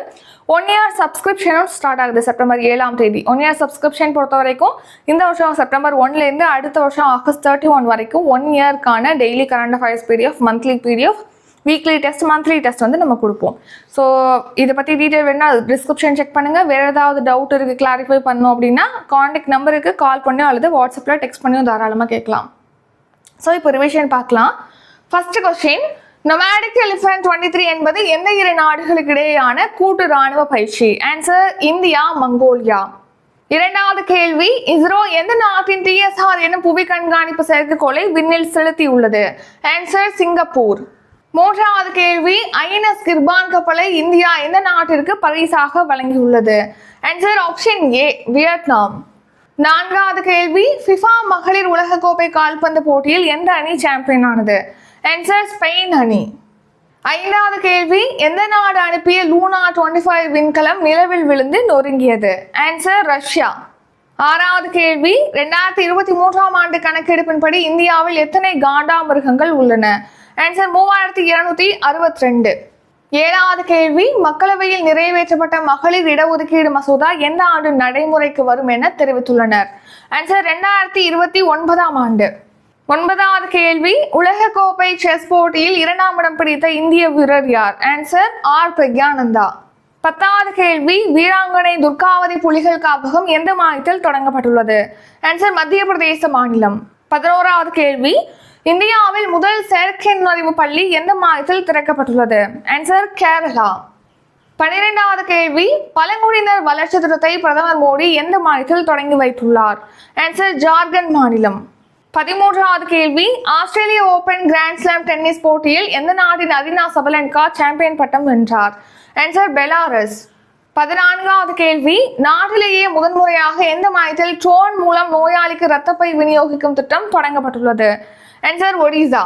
ஒன் இயர் சப்ஸ்கிரிப்ஷனும் ஸ்டார்ட் ஆகுது செப்டம்பர் ஏழாம் தேதி. ஒன் இயர் சப்ஸ்கிரிப்ஷன் பொறுத்த வரைக்கும் இந்த வருஷம் செப்டம்பர் ஒன்லேருந்து அடுத்த வருஷம் ஆகஸ்ட் தேர்ட்டி ஒன் வரைக்கும் one இயர்க்கான daily current affairs PDF monthly PDF weekly test monthly test வந்து நம்ம கொடுப்போம். ஸோ இதை பற்றி டீட்டெயில் வேணும்னா டிஸ்கிரிப்ஷன் செக் பண்ணுங்கள் வேறு ஏதாவது டவுட் இருக்குது கிளாரிஃபை பண்ணணும் அப்படின்னா காண்டாக்ட் நம்பருக்கு கால் பண்ணியோ அல்லது வாட்ஸ்அப்பில் டெக்ஸ்ட் பண்ணியும் தாராளமாக கேட்கலாம். ஸோ இப்போ ரிவிஷன் பார்க்கலாம். First question nomadic elephant twenty three என்பது எந்த இரு நாடுகளுக்கு இடையேயான கூட்டு ராணுவ பயிற்சி? Answer India Mongolia. இரண்டாவது கேள்வி இஸ்ரோ எந்த நாட்டின் டிஎஸ்ஆர் எனும் புவி கண்காணிப்பு செயற்கைக்கோளை விண்ணில் செலுத்தியுள்ளது? Answer Singapore. மூன்றாவது கேள்வி ஐஎன்எஸ் கிர்பான் கப்பலை இந்தியா எந்த நாட்டிற்கு பரிசாக வழங்கியுள்ளது? Answer option A Vietnam. நான்காவது கேள்வி ஃபிஃபா மகளிர் உலகக்கோப்பை கால்பந்து போட்டியில் எந்த அணி சாம்பியன் ஆனது? ஆன்சர் ஸ்பெயின் அணி. ஐந்தாவது கேள்வி எந்த நாடு அனுப்பிய லூனா டுவெண்ட்டி ஃபைவ் விண்கலம் நிலவில் விழுந்து நொறுங்கியது? Answer Russia. ஆறாவது கேள்வி ரெண்டாயிரத்தி இருபத்தி மூன்றாம் ஆண்டு கணக்கெடுப்பின்படி இந்தியாவில் எத்தனை காண்டாமிருகங்கள் உள்ளன? ஆன்சர் மூவாயிரத்தி இருநூத்தி அறுபத்தி ரெண்டு ஏழாவது கேள்வி மக்களவையில் நிறைவேற்றப்பட்ட மகளிர் இடஒதுக்கீடு மசோதா எந்த ஆண்டு நடைமுறைக்கு வரும் என தெரிவித்துள்ளனர். ஆன்சர் ரெண்டாயிரத்தி இருபத்தி ஒன்பதாம் ஆண்டு. ஒன்பதாவது கேள்வி உலகக்கோப்பை செஸ் போட்டியில் இரண்டாம் இடம் பிடித்த இந்திய வீரர் யார்? Answer R. பிரக்யானந்தா. பத்தாவது கேள்வி வீராங்கனை துர்காவதி புலிகள் காப்பகம் எந்த மாநிலத்தில் தொடங்கப்பட்டுள்ளது? ஆன்சர் மத்திய பிரதேச மாநிலம். பதினோராவது கேள்வி இந்தியாவில் முதல் செயற்கை நுண்ணறிவு பள்ளி எந்த மாநிலத்தில் திறக்கப்பட்டுள்ளது? ஆன்சர் கேரளா. பன்னிரெண்டாவது கேள்வி பழங்குடியினர் வளர்ச்சி திட்டத்தை பிரதமர் மோடி எந்த மாநிலத்தில் தொடங்கி வைத்துள்ளார்? ஆன்சர் ஜார்க்கண்ட் மாநிலம். பதிமூன்றாவது கேள்வி Australian Open Grand Slam tennis போட்டியில் எந்த நாட்டின் அதினா சபலன்கா சாம்பியன் பட்டம் வென்றார்? Answer Belarus. பதினான்காவது கேள்வி நாட்டிலேயே முதன்முறையாக எந்த மாநிலத்தில் ட்ரோன் மூலம் நோயாளிக்கு ரத்தப்பை விநியோகிக்கும் திட்டம் தொடங்கப்பட்டுள்ளது? ஆன்சர் ஒடிசா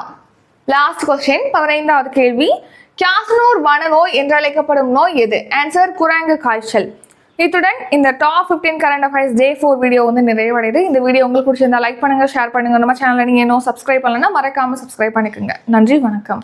லாஸ்ட் கொஸ்டின் பதினைந்தாவது கேள்வி. காசனூர் வனநோய் என்று அழைக்கப்படும் நோய் எது? ஆன்சர் குரங்கு காய்ச்சல். இத்துடன் இந்த top 15 current affairs day four video வந்து நிறைவடையுது. இந்த வீடியோ உங்களுக்கு பிடிச்சிருந்தா லைக் பண்ணுங்க ஷேர் பண்ணுங்க. நம்ம சேனலில் நீங்கள் இன்னும் சப்ஸ்கிரைப் பண்ணலன்னா மறக்காம சப்ஸ்கிரைப் பண்ணிக்கோங்க. நன்றி வணக்கம்.